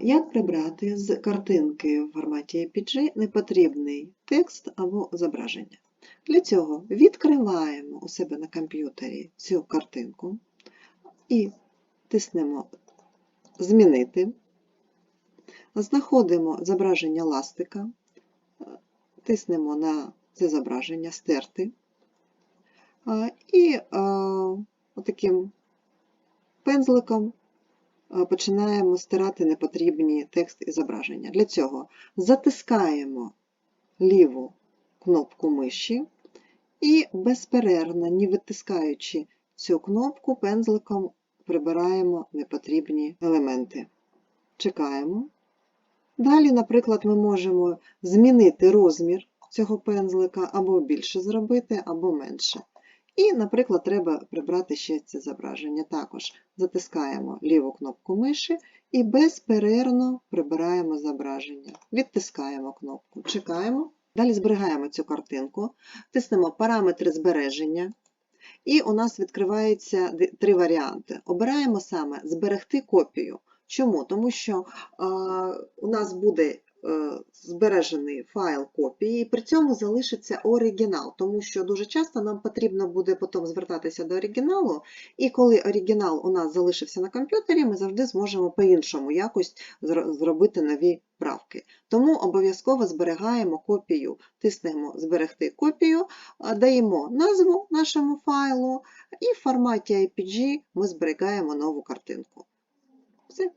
Як прибрати з картинки в форматі APG непотрібний текст або зображення? Для цього відкриваємо у себе на комп'ютері цю картинку і тиснемо Змінити. Знаходимо зображення ластика, тиснемо на це зображення Стерти. І отаким пензликом починаємо стирати непотрібні текст і зображення. Для цього затискаємо ліву кнопку миші і безперервно, не витискаючи цю кнопку, пензликом прибираємо непотрібні елементи. Чекаємо. Далі, наприклад, ми можемо змінити розмір цього пензлика або більше зробити, або менше. І, наприклад, треба прибрати ще це зображення. Також затискаємо ліву кнопку миші і безперервно прибираємо зображення. Відтискаємо кнопку, чекаємо. Далі зберігаємо цю картинку, тиснемо параметри збереження. І у нас відкриваються три варіанти. Обираємо саме зберегти копію. Чому? Тому що е, у нас буде збережений файл копії, і при цьому залишиться оригінал, тому що дуже часто нам потрібно буде потім звертатися до оригіналу, і коли оригінал у нас залишився на комп'ютері, ми завжди зможемо по-іншому якось зробити нові правки. Тому обов'язково зберігаємо копію, тиснемо Зберегти копію, даємо назву нашому файлу, і в форматі IPG ми зберігаємо нову картинку. Все.